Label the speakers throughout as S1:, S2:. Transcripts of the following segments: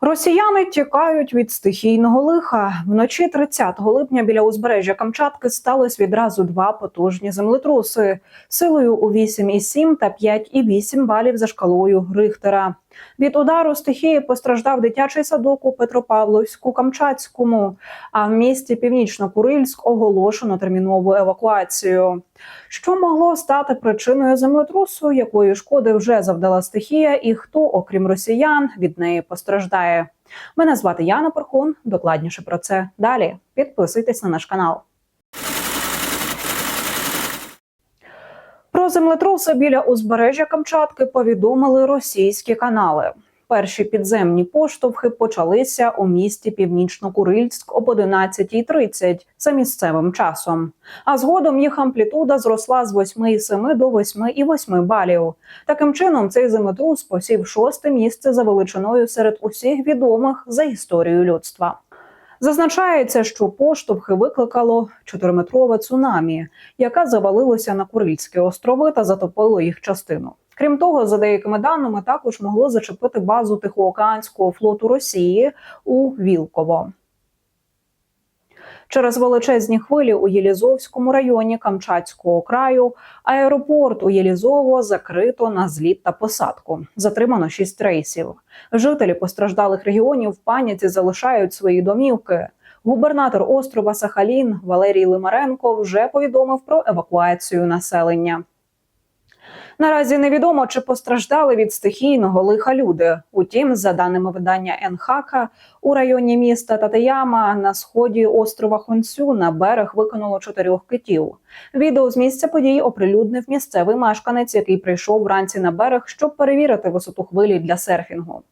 S1: Росіяни тікають від стихійного лиха. Вночі 30 липня біля узбережжя Камчатки стались відразу два потужні землетруси силою у 8,7 та 5,8 балів за шкалою Рихтера. Від удару стихії постраждав дитячий садок у Петропавловську Камчатському. А в місті Північно-Курильськ оголошено термінову евакуацію. Що могло стати причиною землетрусу, якої шкоди вже завдала стихія, і хто, окрім росіян, від неї постраждає? Мене звати Яна Перхун. Докладніше про це далі. Підписуйтесь на наш канал. Про землетруси біля узбережжя Камчатки повідомили російські канали. Перші підземні поштовхи почалися у місті Північно-Курильськ об 11.30 за місцевим часом. А згодом їх амплітуда зросла з 8,7 до 8,8 балів. Таким чином, цей землетрус посів шосте місце за величиною серед усіх відомих за історією людства. Зазначається, що поштовхи викликало чотириметрове цунамі, яке завалилося на Курильські острови та затопило їх частину. Крім того, за деякими даними, також могло зачепити базу Тихоокеанського флоту Росії у Вілково. Через величезні хвилі у Єлізовському районі Камчатського краю аеропорт у Єлізово закрито на зліт та посадку. Затримано шість рейсів. Жителі постраждалих регіонів в паніці залишають свої домівки. Губернатор острова Сахалін Валерій Лимаренко вже повідомив про евакуацію населення. Наразі невідомо, чи постраждали від стихійного лиха люди. Утім, за даними видання Енхака, у районі міста Татаяма на сході острова Хонсю на берег викинуло чотирьох китів. Відео з місця подій оприлюднив місцевий мешканець, який прийшов вранці на берег, щоб перевірити висоту хвилі для серфінгу.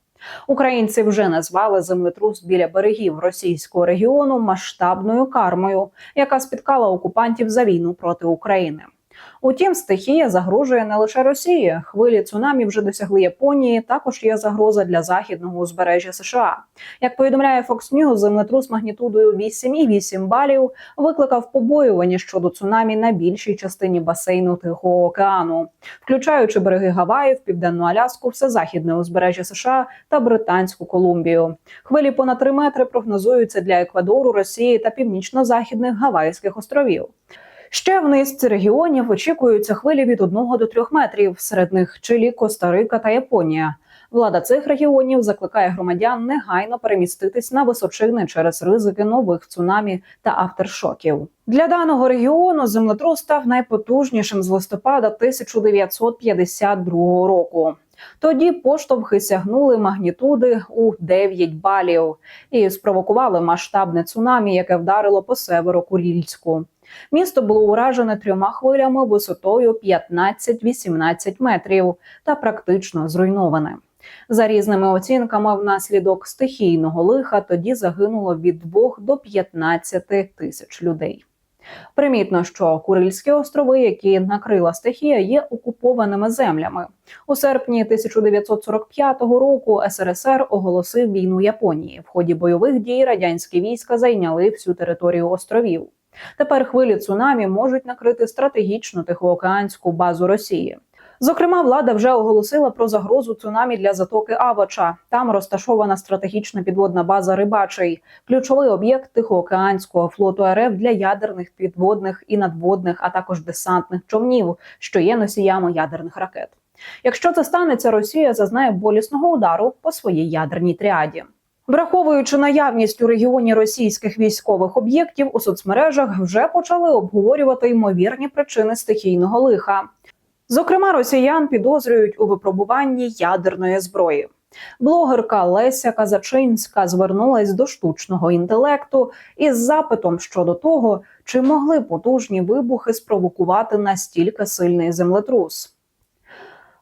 S1: Українці вже назвали землетрус біля берегів російського регіону масштабною кармою, яка спіткала окупантів за війну проти України. Утім, стихія загрожує не лише Росії. Хвилі цунамі вже досягли Японії. Також є загроза для західного узбережжя США. Як повідомляє Fox News, землетрус магнітудою 8,8 балів викликав побоювання щодо цунамі на більшій частині басейну Тихого океану, включаючи береги Гаваїв, Південну Аляску, все західне узбережжя США та Британську Колумбію. Хвилі понад 3 метри прогнозуються для Еквадору, Росії та північно-західних Гавайських островів. Ще в низці регіонів очікуються хвилі від 1 до 3 метрів. Серед них Чилі, Коста-Рика та Японія. Влада цих регіонів закликає громадян негайно переміститись на височини через ризики нових цунамі та авторшоків. Для даного регіону землетрус став найпотужнішим з листопада 1952 року. Тоді поштовхи сягнули магнітуди у 9 балів і спровокували масштабне цунамі, яке вдарило по Северокурільську. Місто було уражене трьома хвилями висотою 15-18 метрів та практично зруйноване. За різними оцінками, внаслідок стихійного лиха тоді загинуло від 2 до 15 тисяч людей. Примітно, що Курильські острови, які накрила стихія, є окупованими землями. У серпні 1945 року СРСР оголосив війну Японії. В ході бойових дій радянські війська зайняли всю територію островів. Тепер хвилі цунамі можуть накрити стратегічну тихоокеанську базу Росії. Зокрема, влада вже оголосила про загрозу цунамі для затоки Авача. Там розташована стратегічна підводна база Рибачий, ключовий об'єкт Тихоокеанського флоту РФ для ядерних підводних і надводних, а також десантних човнів, що є носіями ядерних ракет. Якщо це станеться, Росія зазнає болісного удару по своїй ядерній тріаді. Враховуючи наявність у регіоні російських військових об'єктів, у соцмережах вже почали обговорювати ймовірні причини стихійного лиха. Зокрема, росіян підозрюють у випробуванні ядерної зброї. Блогерка Леся Казачинська звернулась до штучного інтелекту із запитом щодо того, чи могли потужні вибухи спровокувати настільки сильний землетрус.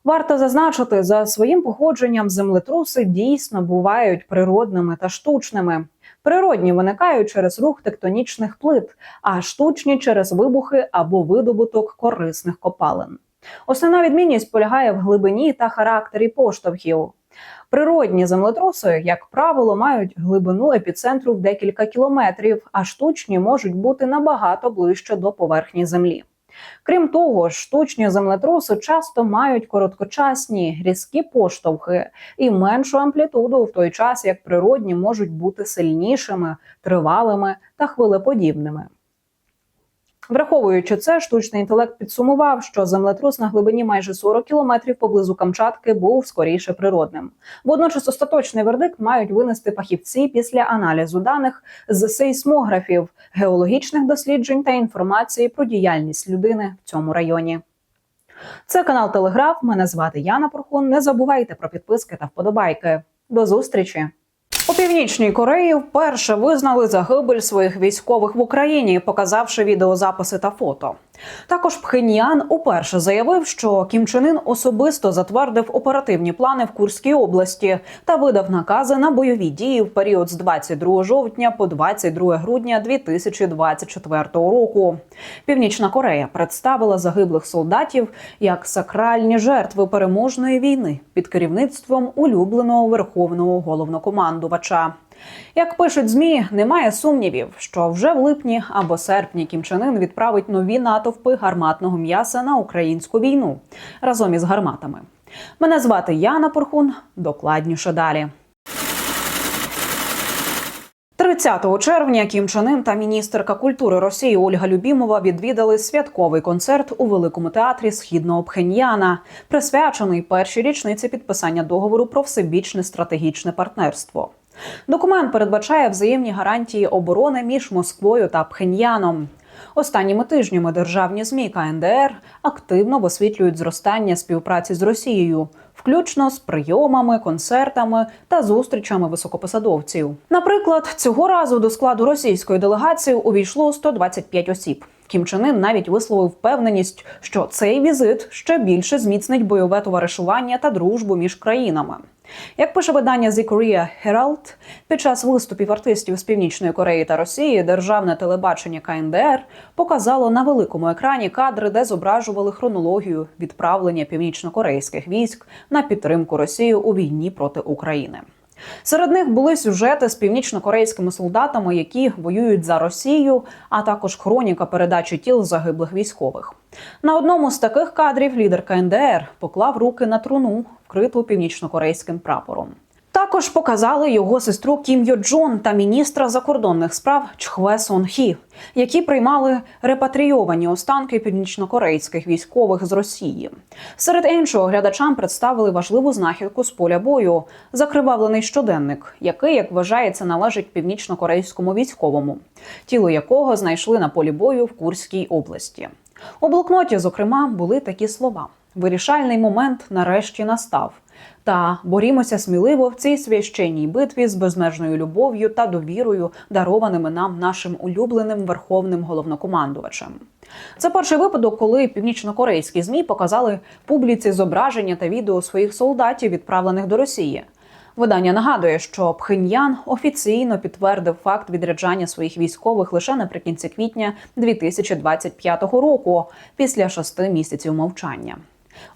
S1: Варто зазначити, за своїм походженням землетруси дійсно бувають природними та штучними. Природні виникають через рух тектонічних плит, а штучні через вибухи або видобуток корисних копалин. Основна відмінність полягає в глибині та характері поштовхів. Природні землетруси, як правило, мають глибину епіцентру в декілька кілометрів, а штучні можуть бути набагато ближче до поверхні землі. Крім того, штучні землетруси часто мають короткочасні різкі поштовхи і меншу амплітуду, в той час як природні можуть бути сильнішими, тривалими та хвилеподібними. Враховуючи це, штучний інтелект підсумував, що землетрус на глибині майже 40 кілометрів поблизу Камчатки був скоріше природним. Водночас остаточний вердикт мають винести фахівці після аналізу даних з сейсмографів, геологічних досліджень та інформації про діяльність людини в цьому районі. Це канал Телеграф. Мене звати Яна Порхун. Не забувайте про підписки та вподобайки. До зустрічі! У північній Кореї вперше визнали загибель своїх військових в Україні, показавши відеозаписи та фото. Також Пхеньян уперше заявив, що Кім Чен Ін особисто затвердив оперативні плани в Курській області та видав накази на бойові дії в період з 22 жовтня по 22 грудня 2024 року. Північна Корея представила загиблих солдатів як сакральні жертви переможної війни під керівництвом улюбленого верховного головнокомандувача. Як пишуть змі, немає сумнівів, що вже в липні або серпні Кім Чен Ын відправить нові натовпи гарматного м'яса на українську війну разом із гарматами. Мене звати Яна Порхун. Докладніше далі. 30 червня Кім Чен Ын та міністерка культури Росії Ольга Любімова відвідали святковий концерт у великому театрі східного Пхеньяна, присвячений першій річниці підписання договору про всебічне стратегічне партнерство. Документ передбачає взаємні гарантії оборони між Москвою та Пхеньяном. Останніми тижнями державні змі КНДР активно висвітлюють зростання співпраці з Росією, включно з прийомами, концертами та зустрічами високопосадовців. Наприклад, цього разу до складу російської делегації увійшло 125 осіб. Кім Чен Ын навіть висловив впевненість, що цей візит ще більше зміцнить бойове товаришування та дружбу між країнами. Як пише видання The Korea Herald, під час виступів артистів з північної Кореї та Росії державне телебачення КНДР показало на великому екрані кадри, де зображували хронологію відправлення північнокорейських військ на підтримку Росії у війні проти України. Серед них були сюжети з північнокорейськими солдатами, які воюють за Росію, а також хроніка передачі тіл загиблих військових. На одному з таких кадрів лідер КНДР поклав руки на труну, вкриту північнокорейським прапором. Також показали його сестру Кім Йо Джон та міністра закордонних справ Чхве Сон Хі, які приймали репатрійовані останки північнокорейських військових з Росії. Серед іншого глядачам представили важливу знахідку з поля бою закривавлений щоденник, який, як вважається, належить північнокорейському військовому, тіло якого знайшли на полі бою в Курській області. У блокноті, зокрема, були такі слова: вирішальний момент нарешті настав. Та борімося сміливо в цій священній битві з безмежною любов'ю та довірою, дарованими нам нашим улюбленим верховним головнокомандувачем. Це перший випадок, коли північнокорейські змі показали публіці зображення та відео своїх солдатів, відправлених до Росії. Видання нагадує, що Пхеньян офіційно підтвердив факт відряджання своїх військових лише наприкінці квітня 2025 року, після шести місяців мовчання.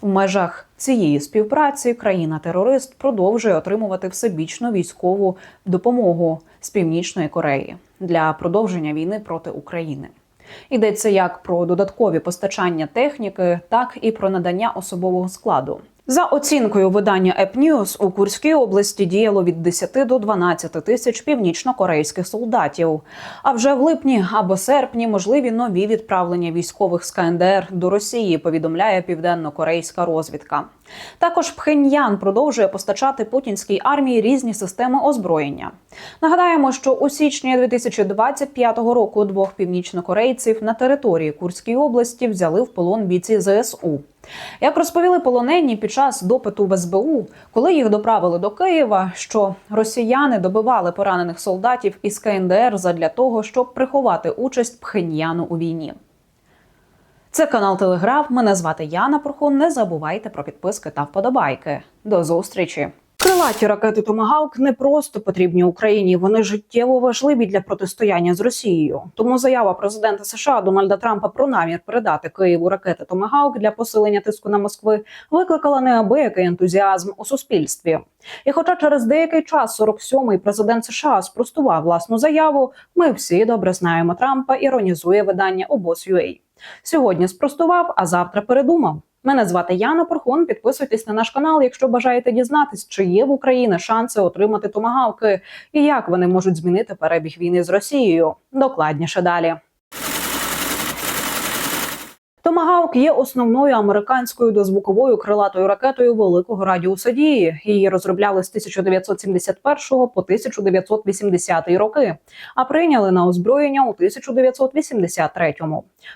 S1: В межах цієї співпраці країна-терорист продовжує отримувати всебічну військову допомогу з північної Кореї для продовження війни проти України. Йдеться як про додаткові постачання техніки, так і про надання особового складу. За оцінкою видання «Епньюз», у Курській області діяло від 10 до 12 тисяч північно-корейських солдатів. А вже в липні або серпні можливі нові відправлення військових з КНДР до Росії. Повідомляє південно-корейська розвідка. Також Пхеньян продовжує постачати путінській армії різні системи озброєння. Нагадаємо, що у січні 2025 року двох північнокорейців на території Курської області взяли в полон бійці ЗСУ. Як розповіли полонені під час допиту в СБУ, коли їх доправили до Києва, що росіяни добивали поранених солдатів із КНДР задля того, щоб приховати участь Пхеньяну у війні. Це канал Телеграф. Мене звати Яна Порхун. Не забувайте про підписки та вподобайки. До зустрічі! Крилаті ракети Томагавк не просто потрібні Україні, вони життєво важливі для протистояння з Росією. Тому заява президента США Дональда Трампа про намір передати Києву ракети Томагавк для посилення тиску на Москви викликала неабиякий ентузіазм у суспільстві. І, хоча через деякий час 47-й президент США спростував власну заяву, ми всі добре знаємо Трампа. Іронізує видання обоз.UA. Сьогодні спростував, а завтра передумав. Мене звати Яна Порхун. Підписуйтесь на наш канал, якщо бажаєте дізнатись, чи є в Україні шанси отримати томагавки і як вони можуть змінити перебіг війни з Росією. Докладніше далі. Томагавк є основною американською дозвуковою крилатою ракетою великого радіуса дії. Її розробляли з 1971 по 1980 роки, а прийняли на озброєння у 1983.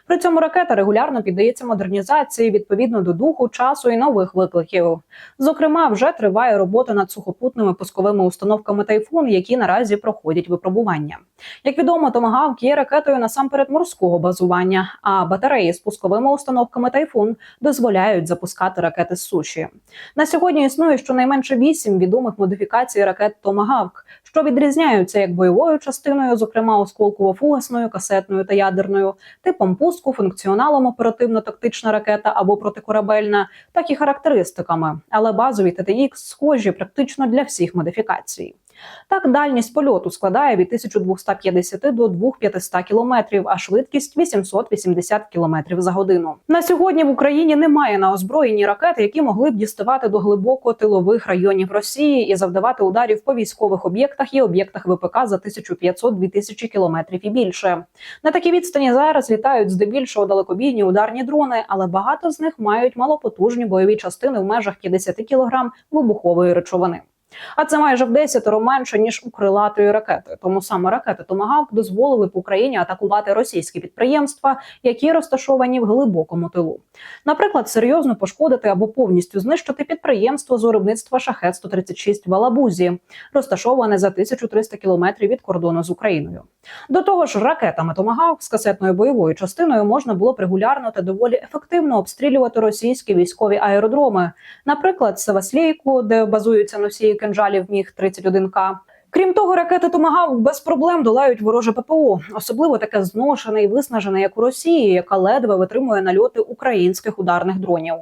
S1: При цьому ракета регулярно піддається модернізації відповідно до духу, часу і нових викликів. Зокрема, вже триває робота над сухопутними пусковими установками тайфун, які наразі проходять випробування. Як відомо, Томагавк є ракетою насамперед морського базування, а батареї з пусковими установками Тайфун дозволяють запускати ракети з суші. На сьогодні існує щонайменше вісім відомих модифікацій ракет Томагавк, що відрізняються як бойовою частиною, зокрема осколково-фугасною, касетною та ядерною, типом пуску, функціоналом оперативно-тактична ракета або протикорабельна, так і характеристиками. Але базові ТТХ схожі практично для всіх модифікацій. Так, дальність польоту складає від 1250 до 2500 кілометрів, а швидкість 880 кілометрів за годину. На сьогодні в Україні немає на озброєнні ракети, які могли б діставати до глибоко тилових районів Росії і завдавати ударів по військових об'єктах і об'єктах ВПК за 1500-2000 кілометрів і більше. На такій відстані зараз літають здебільшого далекобійні ударні дрони, але багато з них мають малопотужні бойові частини в межах 50 кілограм вибухової речовини. А це майже в десятеро менше ніж у крилатої ракети. Тому саме ракети Томагавк дозволили б Україні атакувати російські підприємства, які розташовані в глибокому тилу. Наприклад, серйозно пошкодити або повністю знищити підприємство з виробництва шахет 136 в Алабузі, розташоване за 1300 кілометрів від кордону з Україною. До того ж, ракетами Томагавк з касетною бойовою частиною можна було б регулярно та доволі ефективно обстрілювати російські військові аеродроми, наприклад, Севаслійку, де базуються носії кинжалів міг 31 к Крім того, ракети Томагавк без проблем долають вороже ППО, особливо таке зношене і виснажене, як у Росії, яка ледве витримує нальоти українських ударних дронів.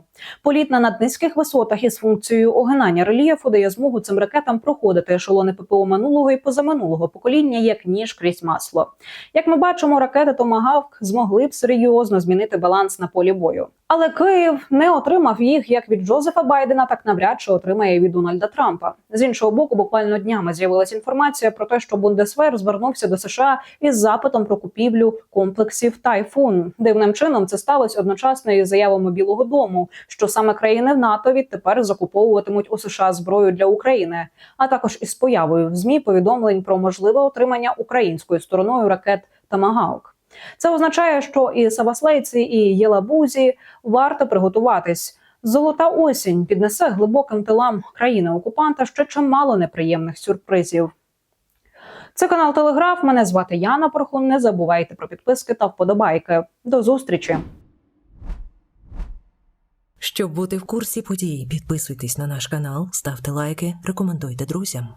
S1: Політ на наднизьких висотах із функцією огинання рельєфу дає змогу цим ракетам проходити ешелони ППО минулого і позаминулого покоління як ніж крізь масло. Як ми бачимо, ракети Томагавк змогли б серйозно змінити баланс на полі бою. Але Київ не отримав їх як від Джозефа Байдена, так навряд чи отримає від Дональда Трампа. З іншого боку, буквально днями з'явилася інформація про те, що Бундесвер звернувся до США із запитом про купівлю комплексів Тайфун. Дивним чином це сталося одночасно із заявами Білого Дому, що саме країни в НАТО відтепер закуповуватимуть у США зброю для України, а також із появою в змі повідомлень про можливе отримання українською стороною ракет Тамагаук. Це означає, що і Саваслейці, і Єлабузі варто приготуватись. Золота осінь піднесе глибоким тилам країни окупанта ще чимало неприємних сюрпризів. Це канал Телеграф. Мене звати Яна Порхун. Не забувайте про підписки та вподобайки. До зустрічі.
S2: Щоб бути в курсі подій, підписуйтесь на наш канал, ставте лайки, рекомендуйте друзям.